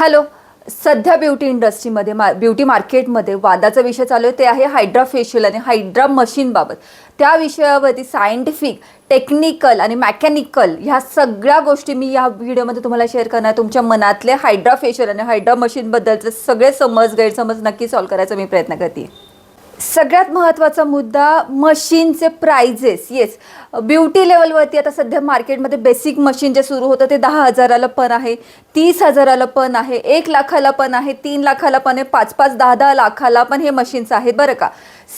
Hello सध्या beauty इंडस्ट्रीमध्ये मा ब्युटी मार्केटमध्ये वादाचा विषय चालू आहे. ते आहे हायड्रा फेशियल आणि हायड्रा मशीनबाबत त्या विषयावरती सायंटिफिक टेक्निकल आणि मॅकॅनिकल ह्या सगळ्या गोष्टी मी या व्हिडिओमध्ये तुम्हाला शेअर करणार. तुमच्या मनातले हायड्रा फेशियल आणि हायड्रा मशीनबद्दलचे सगळे समज गैरसमज नक्की सॉल्व्ह करायचा मी प्रयत्न करते. सगळ्यात महत्त्वाचा मुद्दा मशीनचे प्राइजेस येस ब्युटी लेवलवरती आता सध्या मार्केटमध्ये बेसिक मशीन जे सुरू होतं ते दहा हजाराला पण आहे तीस हजाराला पण आहे एक लाखाला पण आहे तीन लाखाला पण आहे पाच पाच दहा दहा लाखाला पण हे मशीन्स आहेत बरं का.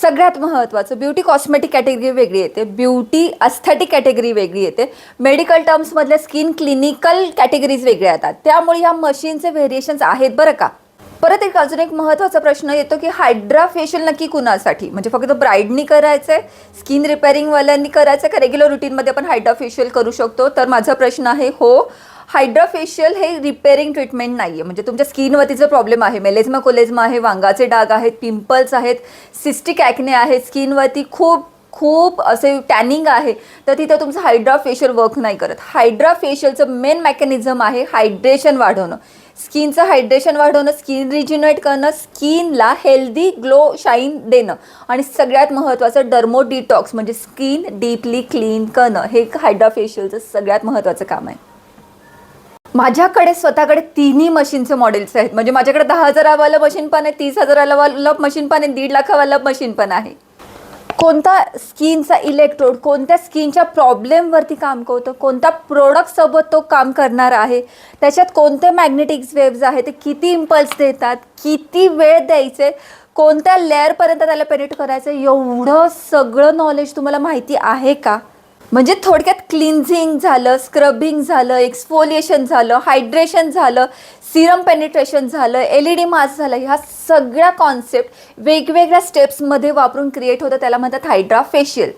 सगळ्यात महत्त्वाचं ब्युटी कॉस्मेटिक कॅटेगरी वेगळी येते ब्युटी अस्थेटिक कॅटेगरी वेगळी येते. मेडिकल टर्म्समधल्या स्किन क्लिनिकल कॅटेगरीज वेगळ्या येतात. त्यामुळे ह्या मशीनचे व्हेरिएशन्स आहेत बरं का. परत एक अजून एक महत्त्वाचा प्रश्न येतो की हायड्रा फेशियल नक्की कुणासाठी? म्हणजे फक्त ब्राईडनी करायचं आहे स्किन रिपेअरिंगवाल्यांनी करायचं का? रेग्युलर रुटीनमध्ये आपण हायड्रा फेशियल करू शकतो. तर माझा प्रश्न आहे हो हायड्रा फेशियल हे रिपेअरिंग ट्रीटमेंट नाही आहे म्हणजे तुमच्या स्किनवरती जो प्रॉब्लेम आहे मेलेझमा कोलेझमा आहे वांगाचे डाग आहेत पिंपल्स आहेत सिस्टिक ॲक्ने आहेत स्किनवरती खूप खूप असे टॅनिंग आहे तर तिथं तुमचं हायड्रा फेशियल वर्क नाही करत. हायड्रा फेशियलचं मेन मेकॅनिझम आहे हायड्रेशन वाढवणं. स्किनचं हायड्रेशन वाढवणं स्किन रिज्युनेट करणं स्किनला हेल्दी ग्लो शाईन देणं. आणि सगळ्यात महत्त्वाचं डर्मो डिटॉक्स म्हणजे स्किन डीपली क्लीन करणं. हे हायड्राफेशियलचं सगळ्यात महत्त्वाचं काम आहे. माझ्याकडे स्वतःकडे तिन्ही मशीनचे मॉडेल्स आहेत. म्हणजे माझ्याकडे दहा हजारावालं मशीन पण आहे तीस हजारावालं मशीन पण आहे दीड लाखावालं मशीन पण आहे. कोणता स्किनचा इलेक्ट्रोड कोणत्या स्किनच्या प्रॉब्लेमवरती काम करतो कोणत्या प्रोडक्टसोबत तो काम करणार आहे त्याच्यात कोणते मॅग्नेटिक्स वेव्ज आहे ते किती इम्पल्स देतात किती वेळ द्यायचे कोणत्या लेअरपर्यंत त्याला पेनिट करायचं एवढं सगळं नॉलेज तुम्हाला माहिती आहे का? म्हणजे थोडक्यात क्लिन्झिंग झालं स्क्रबिंग झालं एक्सफोलिएशन झालं हायड्रेशन झालं सिरम पेनिट्रेशन झालं एल ई डी मास्क झालं ह्या सगळ्या कॉन्सेप्ट वेगवेगळ्या स्टेप्समध्ये वापरून क्रिएट होतं त्याला म्हणतात हायड्रा फेशियल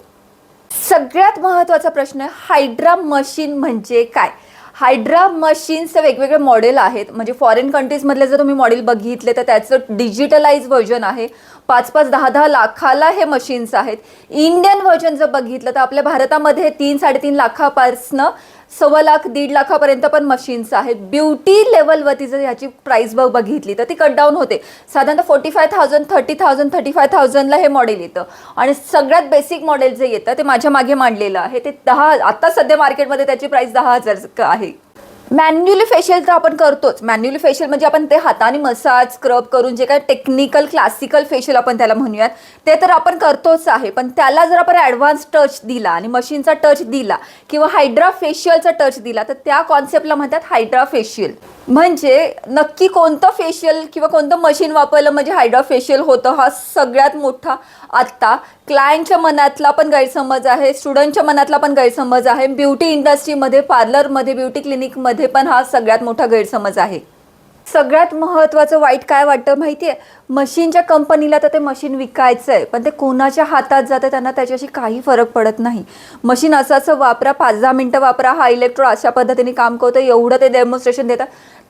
सगळ्यात महत्त्वाचा प्रश्न आहे हायड्रा मशीन म्हणजे काय? हायड्रा मशीन्सचे वेगवेगळे मॉडेल आहेत. म्हणजे फॉरेन कंट्रीजमधले जर तुम्ही मॉडेल बघितले तर त्याचं डिजिटलाइज व्हर्जन आहे. पाच पाच दहा दहा लाखाला हे मशीन्स आहेत. इंडियन व्हर्जन जर बघितलं तर आपल्या भारतामध्ये तीन साडेतीन लाखापासनं सव्वा लाख दीड लाखापर्यंत पण मशीन्स आहेत. ब्युटी लेवलवरती जर ह्याची प्राईस बघ बघितली तर ती कट डाऊन होते. साधारणतः forty five thousand thirty thousand thirty five थाउजंडला हे मॉडेल येतं. आणि सगळ्यात बेसिक मॉडेल जे येतं ते माझ्या मागे मांडलेलं आहे. ते दहा आत्ता सध्या मार्केटमध्ये त्याची प्राईस दहा हजार आहे. मॅन्युअली फेशियल तर आपण करतोच. मॅन्युअली फेशियल म्हणजे आपण ते हाताने मसाज स्क्रब करून जे काय टेक्निकल क्लासिकल फेशियल आपण त्याला म्हणूयात ते तर आपण करतोच आहे. पण त्याला जर आपण ॲडव्हान्स टच दिला आणि मशीनचा टच दिला किंवा हायड्रा फेशियलचा टच दिला तर त्या कॉन्सेप्टला म्हणतात हायड्रा फेशियल. म्हणजे नक्की कोणतं फेशियल किंवा कोणतं मशीन वापरलं म्हणजे हायड्रा फेशियल होतं? हा सगळ्यात मोठा आत्ता क्लायंटच्या मनातला पण गैरसमज आहे स्टुडंटच्या मनातला पण गैरसमज आहे ब्युटी इंडस्ट्रीमध्ये पार्लरमध्ये ब्युटी क्लिनिकमध्ये पण हा सगळ्यात मोठा गैरसमज आहे. सगळ्यात महत्त्वाचं वाईट काय वाटतं माहिती आहे मशीनच्या कंपनीला तर ते मशीन विकायचं आहे पण ते कोणाच्या हातात जातं त्यांना त्याच्याशी काही फरक पडत नाही. मशीन असं असं वापरा पाच दहा मिनटं वापरा हा इलेक्ट्रॉन अशा पद्धतीने काम करतं एवढं ते डेमॉन्स्ट्रेशन देतात.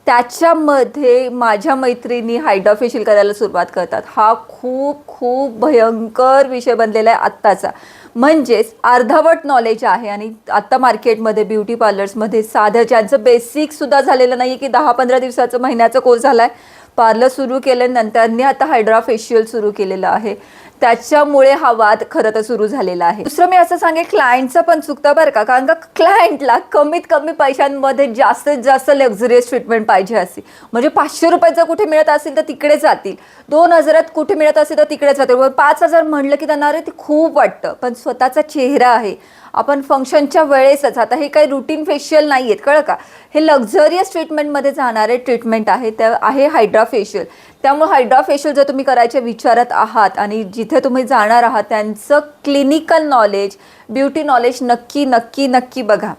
त्याच्यामध्ये माझ्या मैत्रिणी हायड्रा फेशियल करायला सुरुवात करतात. हा खूप खूप भयंकर विषय बनलेला आहे आत्ताचा. म्हणजेच अर्धवट नॉलेज आहे आणि आत्ता मार्केटमध्ये ब्युटी पार्लर्समध्ये साधं ज्यांचं बेसिकसुद्धा झालेलं नाही की दहा पंधरा दिवसाचं महिन्याचा कोर्स झाला आहे पार्लर सुरू केल्यानंतर आता हायड्रा फेशियल सुरू केलेलं आहे. त्याच्यामुळे हा वाद खरं तर सुरू झालेला आहे. दुसरं मी असं सांगेन क्लायंटचं पण चुकतं बरं का? कारण का क्लायंटला कमीत कमी पैशांमध्ये जास्तीत जास्त लक्झरियस ट्रीटमेंट पाहिजे असेल. म्हणजे पाचशे रुपयात जर कुठे मिळत असेल तर तिकडे जातील. दोन हजारात कुठे मिळत असेल तर तिकडे जातील. पाच हजार म्हणलं की त्यांना अरे ते खूप वाटतं. पण स्वतःचा चेहरा आहे. आपण फंक्शनच्या वेळेसच आता हे काही रुटीन फेशियल नाही आहेत कळलं का? हे लक्झरियस ट्रीटमेंटमध्ये जाणारे ट्रीटमेंट आहे त्या आहे हायड्रा फेशियल त्यामुळे हायड्रा फेशियल जर तुम्ही करायच्या विचारात आहात आणि जिथे तुम्ही जाणार आहात त्यांचं क्लिनिकल नॉलेज ब्युटी नॉलेज नक्की नक्की नक्की बघा.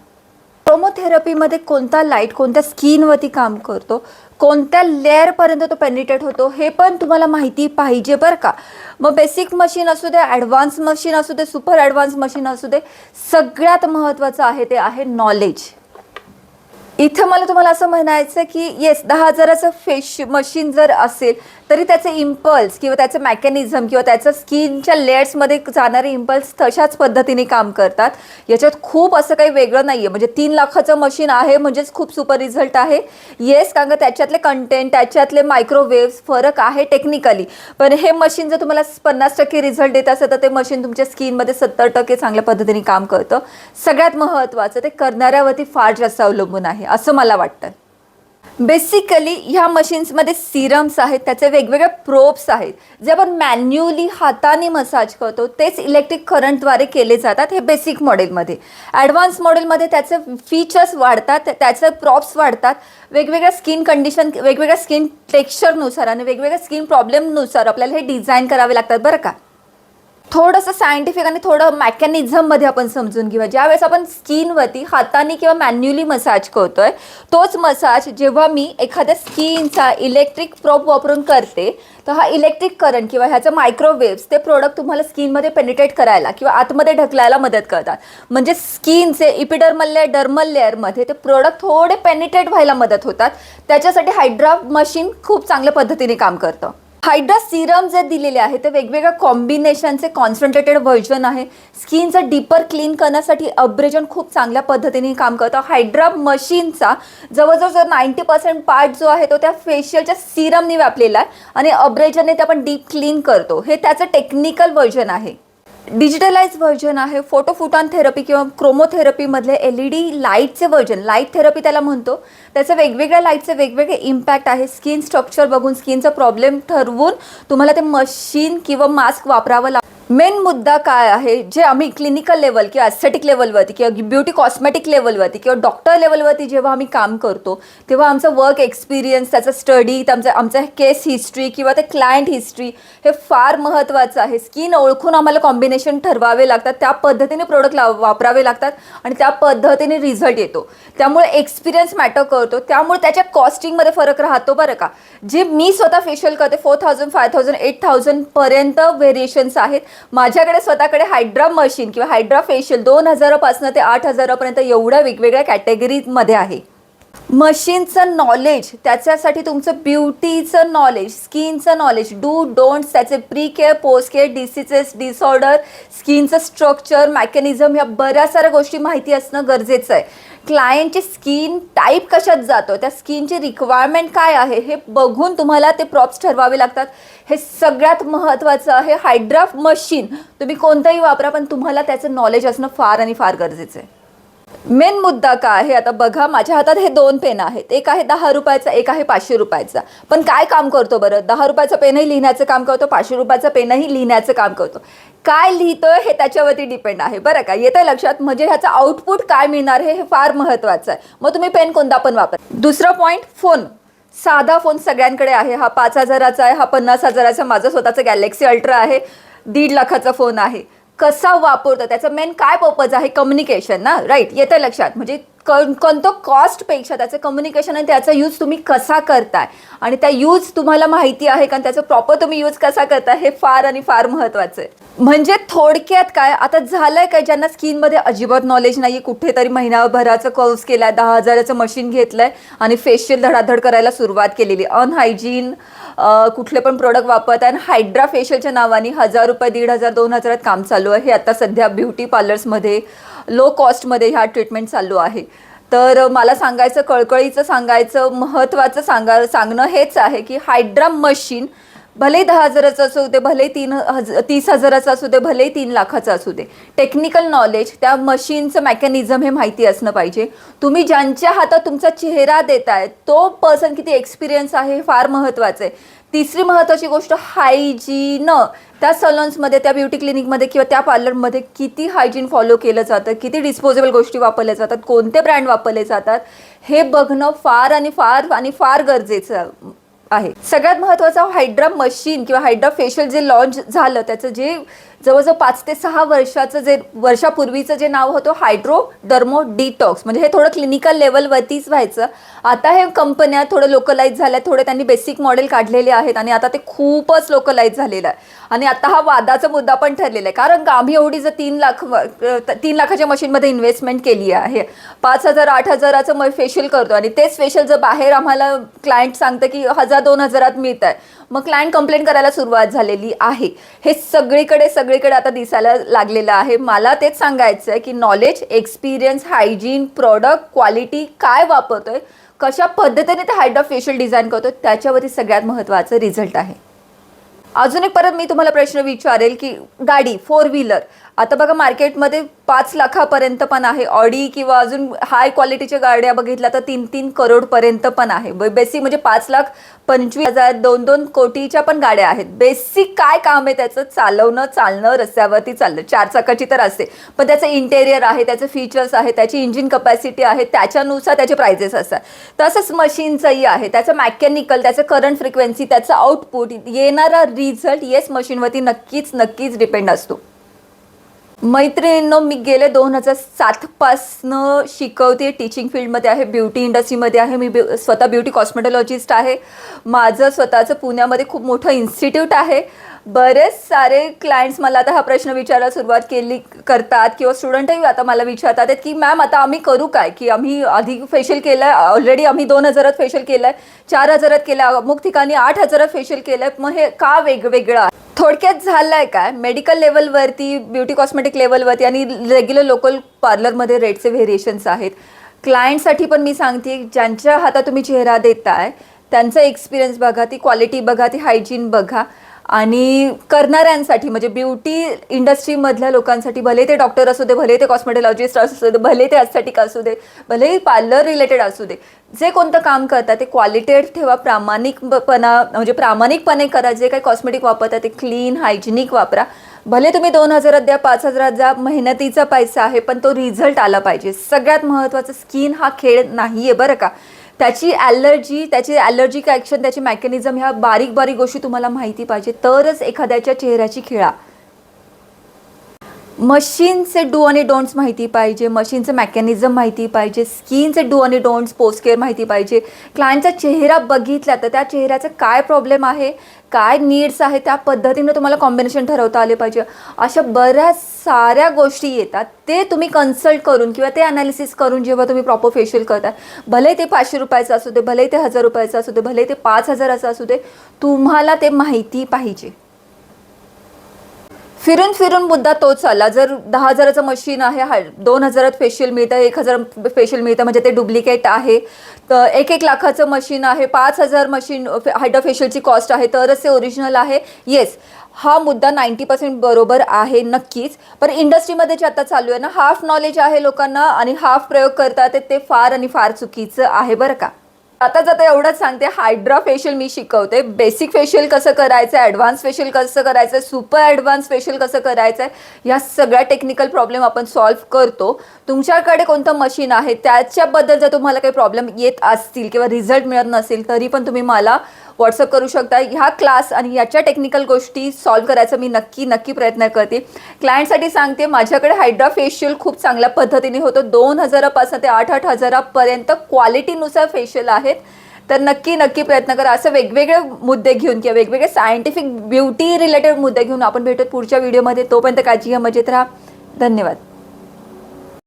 प्रोमोथेरपीमध्ये कोणता लाइट कोणत्या स्किनवरती काम करतो? कोणत्या लेअरपर्यंत तो पेनिट्रेट होतो हे पण तुम्हाला माहिती पाहिजे बरं का. मग बेसिक मशीन असू दे ॲडव्हान्स मशीन असू दे सुपर ॲडव्हान्स मशीन असू दे सगळ्यात महत्त्वाचं आहे ते आहे नॉलेज इथं मला तुम्हाला असं म्हणायचं की येस दहा हजाराचं फेश मशीन जर असेल तरी त्याचे इम्पल्स किंवा त्याचं मॅकॅनिझम किंवा त्याचं स्किनच्या लेयर्समध्ये जाणारे इम्पल्स तशाच पद्धतीने काम करतात. याच्यात खूप असं काही वेगळं नाही आहे म्हणजे तीन लाखाचं मशीन आहे म्हणजेच खूप सुपर रिझल्ट आहे. येस कारण का त्याच्यातले कंटेंट त्याच्यातले मायक्रोवेव्स फरक आहे टेक्निकली पण हे मशीन जर तुम्हाला पन्नास टक्के रिझल्ट देत असेल तर ते मशीन तुमच्या स्किनमध्ये सत्तर टक्के चांगल्या पद्धतीने काम करतं. सगळ्यात महत्त्वाचं ते करणाऱ्यावरती फार जास्त अवलंबून आहे. असं मला वाटतं. बेसिकली ह्या मशीन्समध्ये सिरम्स आहेत त्याचे वेगवेगळे प्रोब्स आहेत. जे आपण मॅन्युअली हाताने मसाज करतो तेच इलेक्ट्रिक करंटद्वारे केले जातात हे बेसिक मॉडेलमध्ये ॲडव्हान्स मॉडेलमध्ये त्याचे फीचर्स वाढतात त्याचे प्रॉप्स वाढतात. वेगवेगळ्या स्किन कंडिशन वेगवेगळ्या स्किन टेक्स्चरनुसार आणि वेगवेगळ्या स्किन प्रॉब्लेमनुसार आपल्याला हे डिझाईन करावे लागतात बरं का? थोडंसं सायंटिफिक आणि थोडं मॅकॅनिझममध्ये आपण समजून घेऊया. ज्यावेळेस आपण स्किनवरती हाताने किंवा मॅन्युअली मसाज करतोय तोच मसाज जेव्हा मी एखाद्या स्किनचा इलेक्ट्रिक प्रोप वापरून करते तर हा इलेक्ट्रिक करंट किंवा ह्याचं मायक्रोवेव्स ते प्रोडक्ट तुम्हाला स्किनमध्ये पेनिट्रेट करायला किंवा आतमध्ये ढकलायला मदत करतात. म्हणजे स्किनचे इपिडर्मल लेअर डर्मल लेअरमध्ये ते प्रोडक्ट थोडे पेनिट्रेट व्हायला मदत होतात. त्याच्यासाठी हायड्रा मशीन खूप चांगल्या पद्धतीने काम करतं. हायड्रा सिरम जे दिलेले आहे ते वेगवेगळ्या कॉम्बिनेशनचे कॉन्सन्ट्रेटेड व्हर्जन आहे. स्किनचं डीपर क्लीन करण्यासाठी अब्रेजन खूप चांगल्या पद्धतीने काम करतं. हायड्रा मशीनचा जवळजवळ जर नाईन्टी पर्सेंट पार्ट जो आहे तो त्या फेशियलच्या सिरमने व्यापलेला आहे. आणि अब्रेजनने ते आपण डीप क्लीन करतो. हे त्याचं टेक्निकल व्हर्जन आहे. डिजिटलाइज व्हर्जन आहे फोटोफुटॉन थेरपी किंवा क्रोमोथेरपीमधले एल ई डी लाईटचे व्हर्जन लाइट थेरपी त्याला म्हणतो. त्याचे वेगवेगळ्या लाईटचे वेगवेगळे इम्पॅक्ट आहे. स्किन स्ट्रक्चर बघून स्किनचा प्रॉब्लेम ठरवून तुम्हाला ते मशीन किंवा मास्क वापरावं लागतं. मेन मुद्दा काय आहे? जे आम्ही क्लिनिकल लेवल किंवा ॲस्थेटिक लेवलवरती किंवा ब्युटी कॉस्मेटिक लेवलवरती किंवा डॉक्टर लेवलवरती जेव्हा आम्ही काम करतो तेव्हा आमचं वर्क एक्सपिरियन्स त्याचा स्टडी आमचं आमचं केस हिस्ट्री किंवा ते क्लायंट हिस्ट्री हे फार महत्त्वाचं आहे. स्किन ओळखून आम्हाला कॉम्बिनेशन ठरवावे लागतात त्या पद्धतीने प्रोडक्ट लाव वापरावे लागतात आणि त्या पद्धतीने रिझल्ट येतो. त्यामुळे एक्सपिरियन्स मॅटर करतो. त्यामुळे त्याच्या कॉस्टिंगमध्ये फरक राहतो बरं का. जे मी स्वतः फेशियल करते four thousand five thousand eight थाउजंडपर्यंत व्हेरिएशन्स आहेत. माझ्याकडे स्वतःकडे हायड्रा मशीन किंवा हायड्रा फेशियल दोन हजारापासून ते आठ हजारापर्यंत एवढ्या वेगवेगळ्या कॅटेगरीमध्ये आहे. मशीनचं नॉलेज त्याच्यासाठी तुमचं ब्युटीचं नॉलेज स्किनचं नॉलेज डू डोंट्स त्याचे pre care post care diseases disorder स्किनचं structure mechanism ह्या बऱ्याच साऱ्या गोष्टी माहिती असणं गरजेचं आहे. क्लायंटची स्किन टाईप कशात जातो? त्या स्किनची रिक्वायरमेंट काय आहे? हे बघून तुम्हाला ते प्रॉप्स ठरवावे लागतात. हे सगळ्यात महत्त्वाचं आहे हायड्राफ मशीन तुम्ही कोणतंही वापरा पण तुम्हाला त्याचं नॉलेज असणं फार आणि फार गरजेचं आहे. मेन मुद्दा काय आहे? आता बघा माझ्या हातात हे दोन पेन आहेत. एक आहे दहा रुपयाचा एक आहे पाचशे रुपयाचा. पण काय काम करतो बरं? दहा रुपयाचा पेनही लिहिण्याचं काम करतो पाचशे रुपयाचा पेनही लिहिण्याचं काम करतो. काय लिहितोय हे त्याच्यावरती डिपेंड आहे. बरं का? येतं लक्षात? म्हणजे ह्याचं आउटपुट काय मिळणार हे हे फार महत्त्वाचं आहे. मग तुम्ही पेन कोणता पण वापर. दुसरा पॉईंट फोन साधा फोन सगळ्यांकडे आहे. हा पाच हजाराचा आहे हा पन्नास हजाराचा. माझा स्वतःचा गॅलेक्सी अल्ट्रा आहे. दीड लाखाचा फोन आहे. कसा वापरतो? त्याचं मेन काय पर्पज आहे? कम्युनिकेशन ना? राईट येतं लक्षात. म्हणजे कोण कोणतं कॉस्टपेक्षा त्याचं कम्युनिकेशन आणि त्याचा यूज तुम्ही कसा करताय? आणि त्या यूज तुम्हाला माहिती आहे कारण त्याचं प्रॉपर तुम्ही यूज कसा करताय? हे फार आणि फार महत्त्वाचं आहे. म्हणजे थोडक्यात काय? आता झालंय काय? ज्यांना स्किनमध्ये अजिबात नॉलेज नाही कुठेतरी महिनाभराचं कोर्स केलाय दहा हजाराचं मशीन घेतलंय आणि फेशियल धडाधड करायला सुरुवात केलेली. अनहायजीन कुठले पण प्रोडक्ट वापरत आहे आणि हायड्रा फेशियलच्या नावाने हजार रुपये दीड हजार दोन हजारात काम चालू आहे. हे आता सध्या ब्युटी पार्लर्समध्ये लो कॉस्टमध्ये ह्या ट्रीटमेंट चालू आहे. तर मला सांगायचं कळकळीचं सांगायचं महत्त्वाचं सांगा सांगणं हेच आहे की हायड्रा मशीन भले दहा हजाराचं असू दे भले तीन हज तीस हजाराचं असू दे भले तीन लाखाचं असू दे. टेक्निकल नॉलेज त्या मशीनचं मेकॅनिझम हे माहिती असणं पाहिजे. तुम्ही ज्यांच्या हातात तुमचा चेहरा देताय तो पर्सन किती एक्सपिरियन्स आहे हे फार महत्त्वाचं आहे. तिसरी महत्त्वाची गोष्ट हायजीन. त्या सलॉन्समध्ये त्या ब्युटी क्लिनिकमध्ये किंवा त्या पार्लरमध्ये किती हायजीन फॉलो केलं जातं किती डिस्पोजेबल गोष्टी वापरल्या जातात कोणते ब्रँड वापरले जातात हे बघणं फार आणि फार आणि फार गरजेचं आहे. सगळ्यात महत्त्वाचं हायड्रा मशीन किंवा हायड्रा फेशियल जे लॉन्च झालं त्याचं जे जवळजवळ पाच ते सहा वर्षाचं जे वर्षापूर्वीचं जे नाव होतं हायड्रो डर्मो डिटॉक्स. म्हणजे हे थोडं क्लिनिकल लेवलवरतीच व्हायचं. आता हे कंपन्या थोडं लोकलाईज झाल्या थोडे त्यांनी बेसिक मॉडेल काढलेले आहेत आणि आता ते खूपच लोकलाईज झालेलं आहे. आणि आता हा वादाचा मुद्दा पण ठरलेला आहे. कारण का आम्ही एवढी जर तीन लाख तीन लाखाच्या मशीनमध्ये इन्व्हेस्टमेंट केली आहे. पाच हजार आठ हजाराचं मग फेशियल करतो. आणि तेच फेशियल जर बाहेर आम्हाला क्लायंट सांगतं की हजार दोन हजारात मिळत आहे मग क्लायंट कंप्लेंट करायला सुरुवात झालेली आहे. हे सगळीकडे सगळीकडे आता दिसायला लागलेलं आहे. मला तेच सांगायचं आहे की knowledge experience hygiene product quality काय वापरतोय कशा पद्धतीने ते हायड्रा फेशियल डिझाईन करतो त्याच्यावरती सगळ्यात महत्त्वाचं रिझल्ट आहे. अजून एक परत मी तुम्हाला प्रश्न विचारेल की गाडी फोर व्हीलर आता बघा मार्केटमध्ये पाच लाखापर्यंत पण आहे. ऑडी किंवा अजून हाय क्वालिटीच्या गाड्या बघितल्या तर तीन तीन करोडपर्यंत पण आहे. बेसिक म्हणजे पाच लाख पंचवीस हजार दोन दोन कोटीच्या पण गाड्या आहेत. बेसिक काय काम आहे त्याचं? चालवणं चालणं रस्त्यावरती चालणं. चार चाकाची तर असते. पण त्याचं इंटेरियर आहे त्याचे फीचर्स आहे त्याची इंजिन कपॅसिटी आहे त्याच्यानुसार त्याचे प्रायझेस असतात. तसंच मशीनचंही आहे. त्याचं मॅकॅनिकल त्याचं करंट फ्रिक्वेन्सी त्याचं आउटपुट येणारा रिझल्ट येस मशीनवरती नक्कीच नक्कीच डिपेंड असतो. मैत्रिणींनो मी गेले दोन हजार सातपासनं शिकवते टीचिंग फील्डमध्ये आहे ब्युटी इंडस्ट्रीमध्ये आहे. मी ब्यु स्वतः ब्युटी कॉस्मेटॉलॉजिस्ट आहे. माझं स्वतःचं पुण्यामध्ये खूप मोठं इन्स्टिट्यूट आहे. बरेच सारे क्लायंट्स मला आता हा प्रश्न विचारायला सुरुवात केली करतात किंवा स्टुडंटही आता मला विचारतात आहेत की मॅम आता आम्ही करू काय? की आम्ही आधी फेशियल केलं आहे ऑलरेडी आम्ही दोन हजारात फेशियल केलं आहे चार हजारात केलं आहे अमुक ठिकाणी आठ हजारात फेशियल केलं आहे मग हे का वेगवेगळं आहे? थोडक्यात झालंय काय? मेडिकल लेवलवरती ब्युटी कॉस्मेटिक लेवलवरती आणि रेग्युलर लोकल पार्लरमध्ये रेटचे व्हेरिएशन्स आहेत. क्लायंटसाठी पण मी सांगते ज्यांच्या हातात तुम्ही चेहरा देताय त्यांचा एक्सपिरियन्स बघा ती क्वालिटी बघा ती हायजीन बघा. आणि करणाऱ्यांसाठी म्हणजे ब्युटी इंडस्ट्रीमधल्या लोकांसाठी भले ते डॉक्टर असू दे भले ते कॉस्मेटॉलॉजिस्ट असू दे भले ते अस्थेटिक असू दे भले पार्लर रिलेटेड असू दे जे कोणतं काम करतात ते क्वालिटेड ठेवा प्रामाणिकपणा म्हणजे प्रामाणिकपणे करा जे काही कॉस्मेटिक वापरतात ते क्लीन हायजिनिक वापरा. भले तुम्ही दोन हजारात द्या पाच हजारात द्या मेहनतीचा पैसा आहे पण तो रिझल्ट आला पाहिजे. सगळ्यात महत्त्वाचं स्किन हा खेळ नाही आहे बरं का. त्याची ॲलर्जी त्याची ॲलर्जिक ॲक्शन त्याची मॅकॅनिझम ह्या बारीक बारीक गोष्टी तुम्हाला माहिती पाहिजे. तरच एखाद्याच्या चेहऱ्याची खेळा. मशीनचे डू आणि डोंट्स माहिती पाहिजे मशीनचं मेकॅनिझम माहिती पाहिजे स्किनचे डू आणि डोंट्स पोस्ट केअर माहिती पाहिजे. क्लायंटचा चेहरा बघितला तर त्या चेहऱ्याचा काय प्रॉब्लेम आहे काय नीड्स आहे त्या पद्धतीनं तुम्हाला कॉम्बिनेशन ठरवता आले पाहिजे. अशा बऱ्याच साऱ्या गोष्टी येतात ते तुम्ही कन्सल्ट करून किंवा ते अनालिसिस करून जेव्हा तुम्ही प्रॉपर फेशियल करता भले ते पाचशे रुपयाचं असू दे भले ते हजार रुपयाचं असू दे भले ते पाच हजाराचं असू दे तुम्हाला ते माहिती पाहिजे. फिरून फिरून मुद्दा तोच आला. जर दहा हजाराचं मशीन आहे दोन हजारात फेशियल मिळतं एक हजार फेशियल मिळतं म्हणजे ते डुप्लिकेट आहे. तर एक एक लाखाचं मशीन आहे पाच हजार मशीन हायड्रा फेशियलची कॉस्ट आहे तरच ते ओरिजिनल आहे. येस हा मुद्दा नाईंटी पर्सेंट बरोबर आहे नक्कीच. पण इंडस्ट्रीमध्ये जे आता चालू आहे ना हाफ नॉलेज आहे लोकांना आणि हाफ प्रयोग करतात ते फार आणि फार चुकीचं आहे बरं का? आता जाता एवढंच सांगते हायड्रा फेशियल मी शिकवते. बेसिक फेशियल कसं करायचं आहे ॲडव्हान्स फेशियल कसं करायचं आहे सुपर ॲडव्हान्स फेशियल कसं करायचं आहे या सगळ्या टेक्निकल प्रॉब्लेम आपण सॉल्व्ह करतो. तुमच्याकडे कोणतं मशीन आहे त्याच्याबद्दल जर तुम्हाला काही प्रॉब्लेम येत असतील किंवा रिझल्ट मिळत नसेल तरी पण तुम्ही मला व्हॉट्सअप करू शकता. ह्या क्लास आणि याच्या टेक्निकल गोष्टी सॉल्व्ह करायचा मी नक्की नक्की प्रयत्न करते. क्लायंटसाठी सांगते माझ्याकडे हायड्रा फेशियल खूप चांगल्या पद्धतीने होतं. दोन हजारापासून ते आठ आठ हजारापर्यंत क्वालिटीनुसार फेशियल आहेत. तर नक्की नक्की प्रयत्न करा. असं वेगवेगळे मुद्दे घेऊन किंवा वेगवेगळे सायंटिफिक ब्युटी रिलेटेड मुद्दे घेऊन आपण भेटत पुढच्या व्हिडिओमध्ये तोपर्यंत काळजी घ्या मजेत राहा. धन्यवाद.